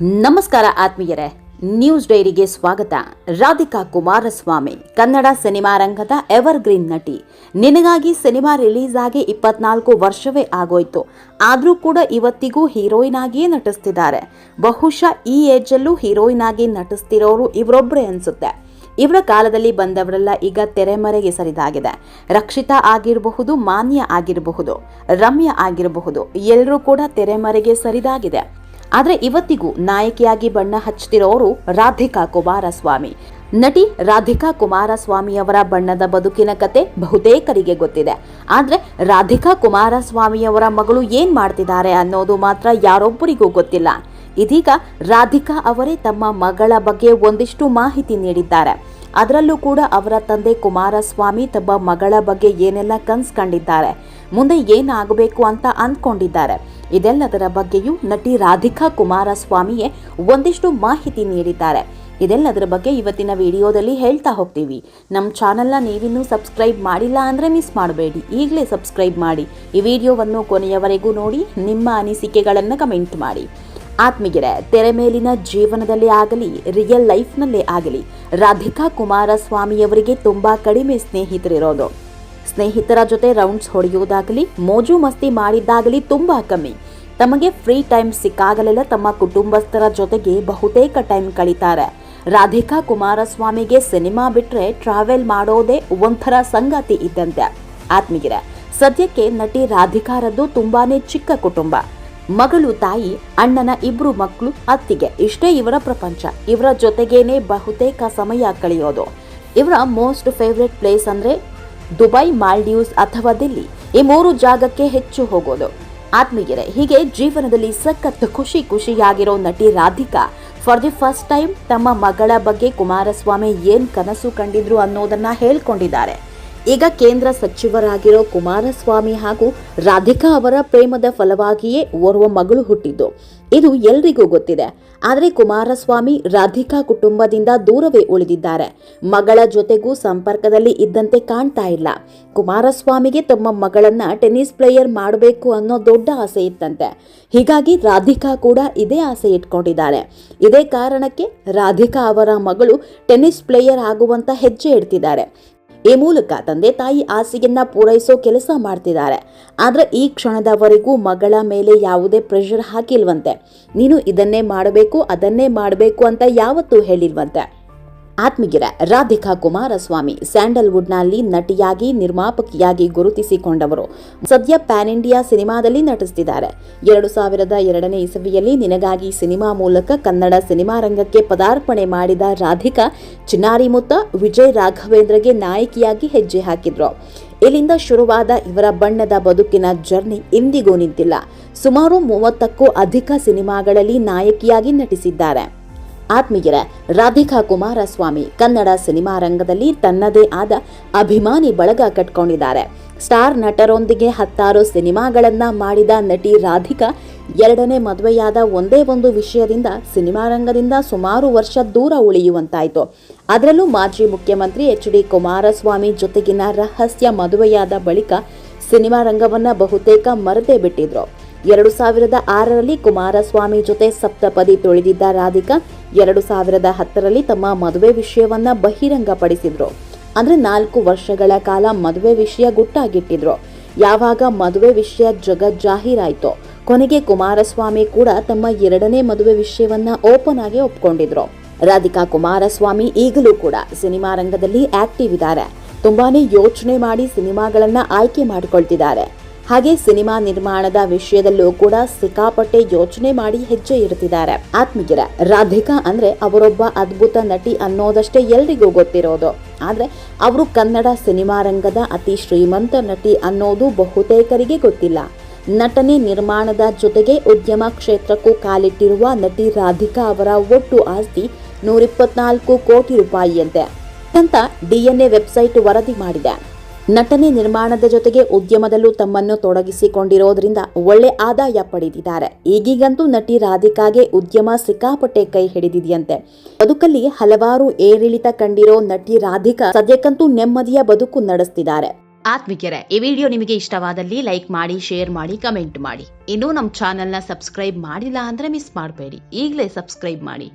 ನಮಸ್ಕಾರ ಆತ್ಮೀಯರೇ ನ್ಯೂಸ್ ಡೈರಿಗೆ ಸ್ವಾಗತ. ರಾಧಿಕಾ ಕುಮಾರಸ್ವಾಮಿ, ಕನ್ನಡ ಸಿನಿಮಾ ರಂಗದ ಎವರ್ಗ್ರೀನ್ ನಟಿ. ನಿನಗಾಗಿ ಸಿನಿಮಾ ರಿಲೀಸ್ ಆಗಿ ಇಪ್ಪತ್ನಾಲ್ಕು ವರ್ಷವೇ ಆಗೋಯ್ತು. ಆದರೂ ಕೂಡ ಇವತ್ತಿಗೂ ಹೀರೋಯಿನ್ ಆಗಿಯೇ ನಟಿಸ್ತಿದ್ದಾರೆ. ಬಹುಶಃ ಈ ಏಜಲ್ಲೂ ಹೀರೋಯಿನ್ ಆಗಿ ನಟಿಸ್ತಿರೋರು ಇವರೊಬ್ಬರೇ ಅನ್ಸುತ್ತೆ. ಇವರ ಕಾಲದಲ್ಲಿ ಬಂದವರೆಲ್ಲ ಈಗ ತೆರೆಮರೆಗೆ ಸರಿದಾಗಿದೆ. ರಕ್ಷಿತಾ ಆಗಿರಬಹುದು, ಮಾನ್ಯ ಆಗಿರಬಹುದು, ರಮ್ಯ ಆಗಿರಬಹುದು ಎಲ್ಲರೂ ಕೂಡ ತೆರೆಮರೆಗೆ ಸರಿದಾಗಿದೆ. ಆದರೆ ಇವತ್ತಿಗೂ ನಾಯಕಿಯಾಗಿ ಬಣ್ಣ ಹಚ್ಚುತ್ತಿರೋರು ರಾಧಿಕಾ ಕುಮಾರಸ್ವಾಮಿ. ನಟಿ ರಾಧಿಕಾ ಕುಮಾರಸ್ವಾಮಿಯವರ ಬಣ್ಣದ ಬದುಕಿನ ಕತೆ ಬಹುತೇಕರಿಗೆ ಗೊತ್ತಿದೆ. ಆದರೆ ರಾಧಿಕಾ ಕುಮಾರಸ್ವಾಮಿಯವರ ಮಗಳು ಏನ್ ಮಾಡ್ತಿದ್ದಾರೆ ಅನ್ನೋದು ಮಾತ್ರ ಯಾರೊಬ್ಬರಿಗೂ ಗೊತ್ತಿಲ್ಲ. ಇದೀಗ ರಾಧಿಕಾ ಅವರೇ ತಮ್ಮ ಮಗಳ ಬಗ್ಗೆ ಒಂದಿಷ್ಟು ಮಾಹಿತಿ ನೀಡಿದ್ದಾರೆ. ಅದರಲ್ಲೂ ಕೂಡ ಅವರ ತಂದೆ ಕುಮಾರಸ್ವಾಮಿ ತಮ್ಮ ಮಗಳ ಬಗ್ಗೆ ಏನೆಲ್ಲ ಕನ್ಸ್ ಕಂಡಿದ್ದಾರೆ, ಮುಂದೆ ಏನಾಗಬೇಕು ಅಂತ ಅಂದ್ಕೊಂಡಿದ್ದಾರೆ. ಇದೆಲ್ಲದರ ಬಗ್ಗೆಯೂ ನಟಿ ರಾಧಿಕಾ ಕುಮಾರಸ್ವಾಮಿಯೇ ಒಂದಿಷ್ಟು ಮಾಹಿತಿ ನೀಡಿದ್ದಾರೆ. ಇದೆಲ್ಲದರ ಬಗ್ಗೆ ಇವತ್ತಿನ ವಿಡಿಯೋದಲ್ಲಿ ಹೇಳ್ತಾ ಹೋಗ್ತೀವಿ. ನಮ್ಮ ಚಾನಲ್ನ ನೀವಿನ್ನೂ ಸಬ್ಸ್ಕ್ರೈಬ್ ಮಾಡಿಲ್ಲ ಅಂದರೆ ಮಿಸ್ ಮಾಡಬೇಡಿ. ಈಗಲೇ ಸಬ್ಸ್ಕ್ರೈಬ್ ಮಾಡಿ. ಈ ವಿಡಿಯೋವನ್ನು ಕೊನೆಯವರೆಗೂ ನೋಡಿ, ನಿಮ್ಮ ಅನಿಸಿಕೆಗಳನ್ನು ಕಮೆಂಟ್ ಮಾಡಿ. ಆತ್ಮೀಯರೇ, ತೆರೆ ಮೇಲಿನ ಜೀವನದಲ್ಲೇ ಆಗಲಿ ರಿಯಲ್ ಲೈಫ್ನಲ್ಲೇ ಆಗಲಿ, ರಾಧಿಕಾ ಕುಮಾರಸ್ವಾಮಿಯವರಿಗೆ ತುಂಬಾ ಕಡಿಮೆ ಸ್ನೇಹಿತರಿರೋದು. ಸ್ನೇಹಿತರ ಜೊತೆ ರೌಂಡ್ಸ್ ಹೊಡೆಯುವುದಾಗಲಿ, ಮೋಜು ಮಸ್ತಿ ಮಾಡಿದ್ದಾಗಲಿ ತುಂಬಾ ಕಮ್ಮಿ. ತಮಗೆ ಫ್ರೀ ಟೈಮ್ ಸಿಕ್ಕಾಗಲೆಲ್ಲ ತಮ್ಮ ಕುಟುಂಬಸ್ಥರ ಜೊತೆಗೆ ಬಹುತೇಕ ಟೈಮ್ ಕಳೀತಾರೆ. ರಾಧಿಕಾ ಕುಮಾರಸ್ವಾಮಿಗೆ ಸಿನಿಮಾ ಬಿಟ್ರೆ ಟ್ರಾವೆಲ್ ಮಾಡೋದೇ ಒಂಥರ ಸಂಗಾತಿ ಇದ್ದಂತೆ. ಆತ್ಮೀಯರೇ, ಸದ್ಯಕ್ಕೆ ನಟಿ ರಾಧಿಕಾರದ್ದು ತುಂಬಾನೇ ಚಿಕ್ಕ ಕುಟುಂಬ. ಮಗಳು ತಾಯಿ, ಅಣ್ಣನ ಇಬ್ರು ಮಕ್ಕಳು ಅತ್ತಿಗೆ. ಇಷ್ಟೇ ಇವರ ಪ್ರಪಂಚ. ಇವರ ಜೊತೆಗೇನೆ ಬಹುತೇಕ ಸಮಯ ಕಳೆಯೋದು. ಇವರ ಮೋಸ್ಟ್ ಫೇವ್ರೆಟ್ ಪ್ಲೇಸ್ ಅಂದ್ರೆ ದುಬೈ ಮಾಲ್ಡೀವ್ಸ್ ಅಥವಾ ದಿಲ್ಲಿ. ಈ ಮೂರು ಜಾಗಕ್ಕೆ ಹೆಚ್ಚು ಹೋಗೋದು. ಆತ್ಮೀಯರೇ, ಹೀಗೆ ಜೀವನದಲ್ಲಿ ಸಖತ್ ಖುಷಿ ಖುಷಿಯಾಗಿರೋ ನಟಿ Radhika for the first time ತಮ್ಮ ಮಗಳ ಬಗ್ಗೆ ಕುಮಾರಸ್ವಾಮಿ ಏನ್ ಕನಸು ಕಂಡಿದ್ರು ಅನ್ನೋದನ್ನ ಹೇಳ್ಕೊಂಡಿದ್ದಾರೆ. ಈಗ ಕೇಂದ್ರ ಸಚಿವರಾಗಿರೋ ಕುಮಾರಸ್ವಾಮಿ ಹಾಗೂ ರಾಧಿಕಾ ಅವರ ಪ್ರೇಮದ ಫಲವಾಗಿಯೇ ಓರ್ವ ಮಗಳು ಹುಟ್ಟಿದ್ದು. ಇದು ಎಲ್ರಿಗೂ ಗೊತ್ತಿದೆ. ಆದರೆ ಕುಮಾರಸ್ವಾಮಿ ರಾಧಿಕಾ ಕುಟುಂಬದಿಂದ ದೂರವೇ ಉಳಿದಿದ್ದಾರೆ. ಮಗಳ ಜೊತೆಗೂ ಸಂಪರ್ಕದಲ್ಲಿ ಇದ್ದಂತೆ ಕಾಣ್ತಾ ಇಲ್ಲ. ಕುಮಾರಸ್ವಾಮಿಗೆ ತಮ್ಮ ಮಗಳನ್ನ ಟೆನ್ನಿಸ್ ಪ್ಲೇಯರ್ ಮಾಡಬೇಕು ಅನ್ನೋ ದೊಡ್ಡ ಆಸೆ ಇತ್ತಂತೆ. ಹೀಗಾಗಿ ರಾಧಿಕಾ ಕೂಡ ಇದೇ ಆಸೆ ಇಟ್ಕೊಂಡಿದ್ದಾರೆ. ಇದೇ ಕಾರಣಕ್ಕೆ ರಾಧಿಕಾ ಅವರ ಮಗಳು ಟೆನ್ನಿಸ್ ಪ್ಲೇಯರ್ ಆಗುವಂತ ಹೆಜ್ಜೆ ಇಡ್ತಿದ್ದಾರೆ. ಈ ಮೂಲಕ ತಂದೆ ತಾಯಿ ಆಸೆಯನ್ನ ಪೂರೈಸೋ ಕೆಲಸ ಮಾಡ್ತಿದ್ದಾರೆ. ಆದ್ರೆ ಈ ಕ್ಷಣದವರೆಗೂ ಮಗಳ ಮೇಲೆ ಯಾವುದೇ ಪ್ರೆಷರ್ ಹಾಕಿಲ್ವಂತೆ. ನೀನು ಇದನ್ನೇ ಮಾಡಬೇಕು, ಅದನ್ನೇ ಮಾಡಬೇಕು ಅಂತ ಯಾವತ್ತೂ ಹೇಳಿಲ್ವಂತೆ. ಆತ್ಮೀಯರ ರಾಧಿಕಾ ಕುಮಾರಸ್ವಾಮಿ ಸ್ಯಾಂಡಲ್ವುಡ್ನಲ್ಲಿ ನಟಿಯಾಗಿ, ನಿರ್ಮಾಪಕಿಯಾಗಿ ಗುರುತಿಸಿಕೊಂಡವರು. ಸದ್ಯ ಪ್ಯಾನ್ ಇಂಡಿಯಾ ಸಿನಿಮಾದಲ್ಲಿ ನಟಿಸುತ್ತಿದ್ದಾರೆ ಎರಡು ಸಾವಿರದ ಎರಡನೇ ಇಸವಿಯಲ್ಲಿ ನಿನಗಾಗಿ ಸಿನಿಮಾ ಮೂಲಕ ಕನ್ನಡ ಸಿನಿಮಾ ರಂಗಕ್ಕೆ ಪದಾರ್ಪಣೆ ಮಾಡಿದ ರಾಧಿಕಾ ಚಿನ್ನಾರಿಮುತ್ತ ವಿಜಯ್ ರಾಘವೇಂದ್ರಗೆ ನಾಯಕಿಯಾಗಿ ಹೆಜ್ಜೆ ಹಾಕಿದ್ರು. ಇಲ್ಲಿಂದ ಶುರುವಾದ ಇವರ ಬಣ್ಣದ ಬದುಕಿನ ಜರ್ನಿ ಇಂದಿಗೂ ನಿಂತಿಲ್ಲ. ಸುಮಾರು ಮೂವತ್ತಕ್ಕೂ ಅಧಿಕ ಸಿನಿಮಾಗಳಲ್ಲಿ ನಾಯಕಿಯಾಗಿ ನಟಿಸಿದ್ದಾರೆ. ಆತ್ಮೀಯರ ರಾಧಿಕಾ ಕುಮಾರಸ್ವಾಮಿ ಕನ್ನಡ ಸಿನಿಮಾ ರಂಗದಲ್ಲಿ ತನ್ನದೇ ಆದ ಅಭಿಮಾನಿ ಬಳಗ ಕಟ್ಕೊಂಡಿದ್ದಾರೆ. ಸ್ಟಾರ್ ನಟರೊಂದಿಗೆ ಹತ್ತಾರು ಸಿನಿಮಾಗಳನ್ನ ಮಾಡಿದ ನಟಿ ರಾಧಿಕಾ ಎರಡನೇ ಮದುವೆಯಾದ ಒಂದೇ ಒಂದು ವಿಷಯದಿಂದ ಸಿನಿಮಾ ರಂಗದಿಂದ ಸುಮಾರು ವರ್ಷ ದೂರ ಉಳಿಯುವಂತಾಯಿತು. ಅದರಲ್ಲೂ ಮಾಜಿ ಮುಖ್ಯಮಂತ್ರಿ ಎಚ್ ಡಿ ಕುಮಾರಸ್ವಾಮಿ ಜೊತೆಗಿನ ರಹಸ್ಯ ಮದುವೆಯಾದ ಬಳಿಕ ಸಿನಿಮಾ ರಂಗವನ್ನ ಬಹುತೇಕ ಮರೆತೇ ಬಿಟ್ಟಿದ್ರು. ಎರಡು ಸಾವಿರದ ಆರರಲ್ಲಿ ಕುಮಾರಸ್ವಾಮಿ ಜೊತೆ ಸಪ್ತಪದಿ ತೊಳೆದಿದ್ದ ರಾಧಿಕಾ ಎರಡು ಸಾವಿರದ ಹತ್ತರಲ್ಲಿ ತಮ್ಮ ಮದುವೆ ವಿಷಯವನ್ನ ಬಹಿರಂಗಪಡಿಸಿದ್ರು. ಅಂದ್ರೆ ನಾಲ್ಕು ವರ್ಷಗಳ ಕಾಲ ಮದುವೆ ವಿಷಯ ಗುಟ್ಟಾಗಿಟ್ಟಿದ್ರು. ಯಾವಾಗ ಮದುವೆ ವಿಷಯ ಜಗಜ್ಜಾಹೀರಾಯ್ತೋ, ಕೊನೆಗೆ ಕುಮಾರಸ್ವಾಮಿ ಕೂಡ ತಮ್ಮ ಎರಡನೇ ಮದುವೆ ವಿಷಯವನ್ನ ಓಪನ್ ಆಗಿ ಒಪ್ಕೊಂಡಿದ್ರು. ರಾಧಿಕಾ ಕುಮಾರಸ್ವಾಮಿ ಈಗಲೂ ಕೂಡ ಸಿನಿಮಾ ರಂಗದಲ್ಲಿ ಆಕ್ಟಿವ್ ಇದ್ದಾರೆ. ತುಂಬಾನೇ ಯೋಚನೆ ಮಾಡಿ ಸಿನಿಮಾಗಳನ್ನ ಆಯ್ಕೆ ಮಾಡಿಕೊಳ್ತಿದ್ದಾರೆ. ಹಾಗೆ ಸಿನಿಮಾ ನಿರ್ಮಾಣದ ವಿಷಯದಲ್ಲೂ ಕೂಡ ಸಿಕ್ಕಾಪಟ್ಟೆ ಯೋಚನೆ ಮಾಡಿ ಹೆಜ್ಜೆ ಇರುತ್ತಿದ್ದಾರೆ ಆತ್ಮೀಯರ ರಾಧಿಕಾ ಅಂದ್ರೆ ಅವರೊಬ್ಬ ಅದ್ಭುತ ನಟಿ ಅನ್ನೋದಷ್ಟೇ ಎಲ್ರಿಗೂ ಗೊತ್ತಿರೋದು. ಆದ್ರೆ ಅವರು ಕನ್ನಡ ಸಿನಿಮಾ ರಂಗದ ಅತಿ ಶ್ರೀಮಂತ ನಟಿ ಅನ್ನೋದು ಬಹುತೇಕರಿಗೆ ಗೊತ್ತಿಲ್ಲ. ನಟನೆ ನಿರ್ಮಾಣದ ಜೊತೆಗೆ ಉದ್ಯಮ ಕ್ಷೇತ್ರಕ್ಕೂ ಕಾಲಿಟ್ಟಿರುವ ನಟಿ ರಾಧಿಕಾ ಅವರ ಒಟ್ಟು ಆಸ್ತಿ ನೂರಿಪ್ಪತ್ನಾಲ್ಕು ಕೋಟಿ ರೂಪಾಯಿಯಂತೆ. ಅಂತ ಡಿಎನ್ಎ ವೆಬ್ಸೈಟ್ ವರದಿ ಮಾಡಿದೆ. ನಟನೆ ನಿರ್ಮಾಣದ ಜೊತೆಗೆ ಉದ್ಯಮದಲ್ಲೂ ತಮ್ಮನ್ನು ತೊಡಗಿಸಿಕೊಂಡಿರೋದ್ರಿಂದ ಒಳ್ಳೆ ಆದಾಯ ಪಡೆದಿದ್ದಾರೆ ಈಗೀಗಂತೂ ನಟಿ ರಾಧಿಕಾಗೆ ಉದ್ಯಮ ಸಿಕ್ಕಾಪಟ್ಟೆ ಕೈ ಹಿಡಿದಿದೆಯಂತೆ. ಬದುಕಲ್ಲಿ ಹಲವಾರು ಏರಿಳಿತ ಕಂಡಿರೋ ನಟಿ ರಾಧಿಕಾ ಸದ್ಯಕ್ಕಂತೂ ನೆಮ್ಮದಿಯ ಬದುಕು ನಡೆಸ್ತಿದ್ದಾರೆ. ಆತ್ಮಿಕರೇ ಈ ವಿಡಿಯೋ ನಿಮಗೆ ಇಷ್ಟವಾದಲ್ಲಿ ಲೈಕ್ ಮಾಡಿ, ಶೇರ್ ಮಾಡಿ, ಕಮೆಂಟ್ ಮಾಡಿ. ಇನ್ನೂ ನಮ್ಮ ಚಾನೆಲ್ನ ಸಬ್ಸ್ಕ್ರೈಬ್ ಮಾಡಿಲ್ಲ ಅಂದ್ರೆ ಮಿಸ್ ಮಾಡಬೇಡಿ. ಈಗಲೇ ಸಬ್ಸ್ಕ್ರೈಬ್ ಮಾಡಿ.